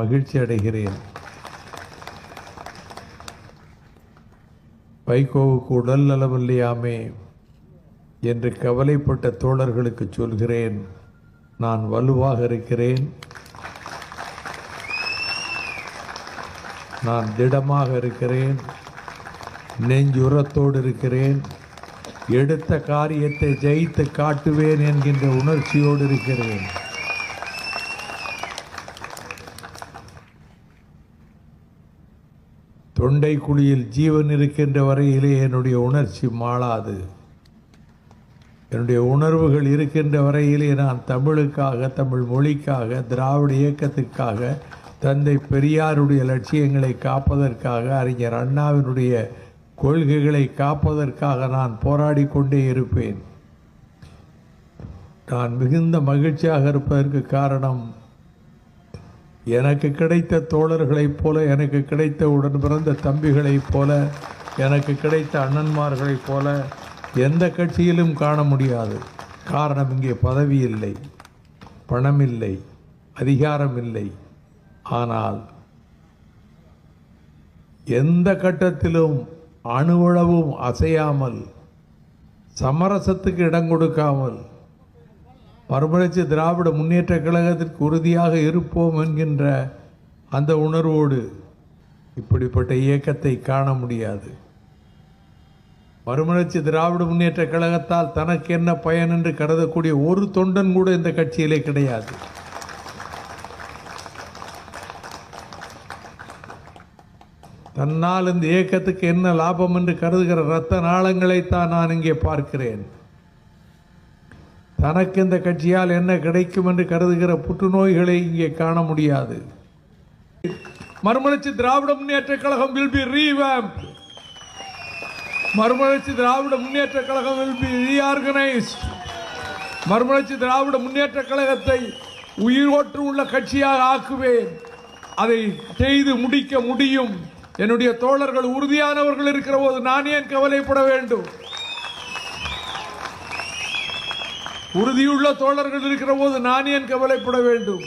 மகிழ்ச்சி அடைகிறேன். வைகோவுக்கு உடல் நலமில்லையாமே என்று கவலைப்பட்ட தோழர்களுக்கு சொல்கிறேன். நான் வலுவாக இருக்கிறேன். நான் திடமாக இருக்கிறேன். நெஞ்சுரத்தோடு இருக்கிறேன். எடுத்த காரியத்தை ஜெயித்து காட்டுவேன் என்கின்ற உணர்ச்சியோடு இருக்கிறேன். தொண்டை குழியில் ஜீவன் இருக்கின்ற வரையிலே என்னுடைய உணர்ச்சி மாளாது. என்னுடைய உணர்வுகள் இருக்கின்ற வரையிலே நான் தமிழுக்காக தமிழ் மொழிக்காக திராவிட இயக்கத்திற்காக தந்தை பெரியாருடைய லட்சியங்களை காப்பதற்காக அறிஞர் அண்ணாவினுடைய கொள்கைகளை காப்பதற்காக நான் போராடி கொண்டே இருப்பேன். நான் மிகுந்த மகிழ்ச்சியாக இருப்பதற்கு காரணம் எனக்கு கிடைத்த தோழர்களைப் போல எனக்கு கிடைத்த உடன் பிறந்த தம்பிகளைப் போல எனக்கு கிடைத்த அண்ணன்மார்களைப் போல எந்த கட்சியிலும் காண முடியாது. காரணம் இங்கே பதவி இல்லை பணம் இல்லை அதிகாரம் இல்லை. ஆனால் எந்த கட்டத்திலும் அணுவளவும் அசையாமல் சமரசத்துக்கு இடம் கொடுக்காமல் மறுமலர்ச்சி திராவிட முன்னேற்ற கழகத்திற்கு உறுதியாக இருப்போம் என்கின்ற அந்த உணர்வோடு இப்படிப்பட்ட இயக்கத்தை காண முடியாது. மறுமலர்ச்சி திராவிட முன்னேற்ற கழகத்தால் தனக்கு என்ன பயன் என்று கருதக்கூடிய ஒரு தொண்டன் கூட இந்த கட்சியிலே கிடையாது. தன்னால் இந்த இயக்கத்துக்கு என்ன லாபம் என்று கருதுகிற இரத்த நாளங்களைத்தான் நான் இங்கே பார்க்கிறேன். தனக்கு இந்த கட்சியால் என்ன கிடைக்கும் என்று கருதுகிற புற்றுநோய்களை இங்கே காண முடியாது. Marumalarchi Dravida Munnetra Kazhagam will be revamp Marumalarchi Dravida Munnetra Kazhagam will B ரீஆர்கனைஸ்ட் மறுமலர்ச்சி திராவிட முன்னேற்ற கழகத்தை உயிரோற்று உள்ள கட்சியாக ஆக்குவேன். அதை செய்து முடிக்க முடியும். என்னுடைய தோழர்கள் உறுதியானவர்கள் இருக்கிற போது நான் ஏன் கவலைப்பட வேண்டும்? உறுதியுள்ள தோழர்கள் இருக்கிற போது நான் ஏன் கவலைப்பட வேண்டும்?